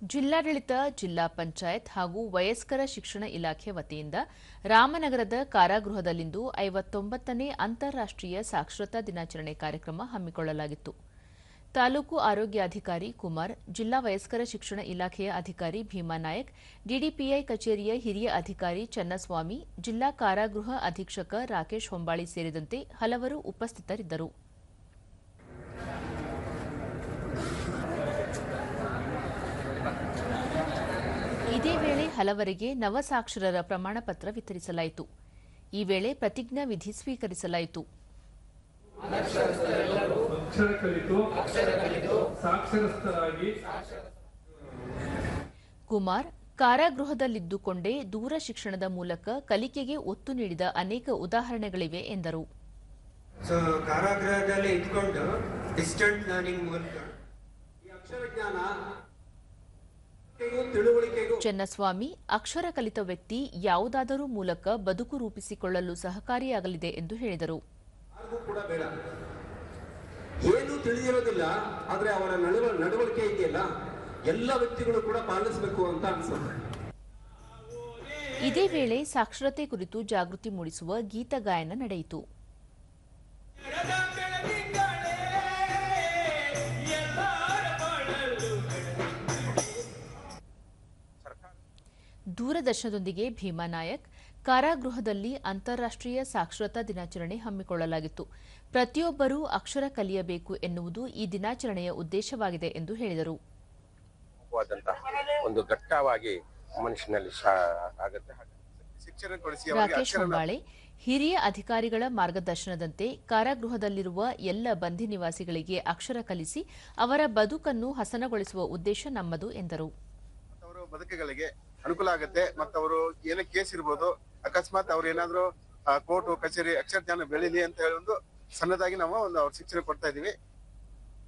ಜಿಲ್ಲಾಡಳಿತ, ಜಿಲ್ಲಾ ಪಂಚಾಯತ್ ಹಾಗೂ ವಯಸ್ಕರ ಶಿಕ್ಷಣ ಇಲಾಖೆ ವತಿಯಿಂದ ರಾಮನಗರದ ಕಾರಾಗೃಹದಲ್ಲಿಂದು ಐವತ್ತೊಂಬತ್ತನೇ ಅಂತಾರಾಷ್ಟ್ರೀಯ ಸಾಕ್ಷರತಾ ದಿನಾಚರಣೆ ಕಾರ್ಯಕ್ರಮ ಹಮ್ಮಿಕೊಳ್ಳಲಾಗಿತ್ತು. ತಾಲೂಕು ಆರೋಗ್ಯಾಧಿಕಾರಿ ಕುಮಾರ್, ಜಿಲ್ಲಾ ವಯಸ್ಕರ ಶಿಕ್ಷಣ ಇಲಾಖೆಯ ಅಧಿಕಾರಿ ಭೀಮಾ ನಾಯಕ್, ಡಿಡಿಪಿಐ ಕಚೇರಿಯ ಹಿರಿಯ ಅಧಿಕಾರಿ ಚನ್ನಸ್ವಾಮಿ, ಜಿಲ್ಲಾ ಕಾರಾಗೃಹ ಅಧೀಕ್ಷಕ ರಾಕೇಶ್ ಹೊಂಬಾಳಿ ಸೇರಿದಂತೆ ಹಲವರು ಉಪಸ್ಥಿತರಿದ್ದರು. ಇದೇ ವೇಳೆ ಹಲವರಿಗೆ ನವಸಾಕ್ಷರರ ಪ್ರಮಾಣಪತ್ರ ವಿತರಿಸಲಾಯಿತು. ಈ ವೇಳೆ ಪ್ರತಿಜ್ಞಾ ವಿಧಿ ಸ್ವೀಕರಿಸಲಾಯಿತು. ಅಕ್ಷರ ಕಲಿತು ಸಾಕ್ಷರಸ್ಥರಾಗಿ. ಕುಮಾರ್ ಕಾರಾಗೃಹದಲ್ಲಿದ್ದುಕೊಂಡೇ ದೂರ ಶಿಕ್ಷಣದ ಮೂಲಕ ಕಲಿಕೆಗೆ ಒತ್ತು ನೀಡಿದ ಅನೇಕ ಉದಾಹರಣೆಗಳಿವೆ ಎಂದರು. ಸೊ ಕಾರಾಗೃಹದಲ್ಲಿ ಇದ್ಕೊಂಡು ಡಿಸ್ಟೆಂಟ್ ಲರ್ನಿಂಗ್ ಮೂಲಕ ಈ ಅಕ್ಷರ ಜ್ಞಾನ ತಿಳುವಳಿಕೆಗೂ ಚೆನ್ನಸ್ವಾಮಿ ಅಕ್ಷರ ಕಲಿತ ವ್ಯಕ್ತಿ ಯಾವುದಾದರೂ ಮೂಲಕ ಬದುಕು ರೂಪಿಸಿಕೊಳ್ಳಲು ಸಹಕಾರಿಯಾಗಲಿದೆ ಎಂದು ಹೇಳಿದರು. ಏನು ತಿಳಿದಿರೋದಿಲ್ಲ ಆದರೆ ಅವರ ನಡವ ನಡವಳಿಕೆ ಇದೆಯಲ್ಲ ಎಲ್ಲ ವ್ಯಕ್ತಿಗಳು ಕೂಡ ಪಾಲಿಸಬೇಕು ಅಂತ ಅನ್ಸುತ್ತೆ. ಇದೇ ವೇಳೆ ಸಾಕ್ಷರತೆ ಕುರಿತು ಜಾಗೃತಿ ಮೂಡಿಸುವ ಗೀತ ಗಾಯನ ನಡೆಯಿತು. ದೂರದರ್ಶನದೊಂದಿಗೆ ಭೀಮಾ ನಾಯಕ್ ಕಾರಾಗೃಹದಲ್ಲಿ ಅಂತಾರಾಷ್ಟ್ರೀಯ ಸಾಕ್ಷರತಾ ದಿನಾಚರಣೆ ಹಮ್ಮಿಕೊಳ್ಳಲಾಗಿತ್ತು. ಪ್ರತಿಯೊಬ್ಬರೂ ಅಕ್ಷರ ಕಲಿಯಬೇಕು ಎನ್ನುವುದು ಈ ದಿನಾಚರಣೆಯ ಉದ್ದೇಶವಾಗಿದೆ ಎಂದು ಹೇಳಿದರು. ಒಂದು ಘಟ್ಟವಾಗಿ ಮನುಷ್ಯನಲ್ಲಿ ರಾಕೇಶ್ ಹೊಂಬಾಳೆ ಹಿರಿಯ ಅಧಿಕಾರಿಗಳ ಮಾರ್ಗದರ್ಶನದಂತೆ ಕಾರಾಗೃಹದಲ್ಲಿರುವ ಎಲ್ಲ ಬಂಧಿ ನಿವಾಸಿಗಳಿಗೆ ಅಕ್ಷರ ಕಲಿಸಿ ಅವರ ಬದುಕನ್ನು ಹಸನಗೊಳಿಸುವ ಉದ್ದೇಶ ನಮ್ಮದು ಎಂದರು. ಅನುಕೂಲ ಆಗುತ್ತೆ. ಮತ್ತೆ ಅವರು ಏನೇ ಕೇಸ್ ಇರ್ಬೋದು. ಅಕಸ್ಮಾತ್ ಅವ್ರು ಏನಾದ್ರು ಕೋರ್ಟ್, ಕಚೇರಿ ಅಕ್ಷರ ಜ್ಞಾನ ಬೆಳೀಲಿ ಅಂತ ಹೇಳಿ ಒಂದು ಸಣ್ಣದಾಗಿ ನಾವು ಒಂದು ಅವ್ರ ಶಿಕ್ಷಣ ಕೊಡ್ತಾ ಇದೀವಿ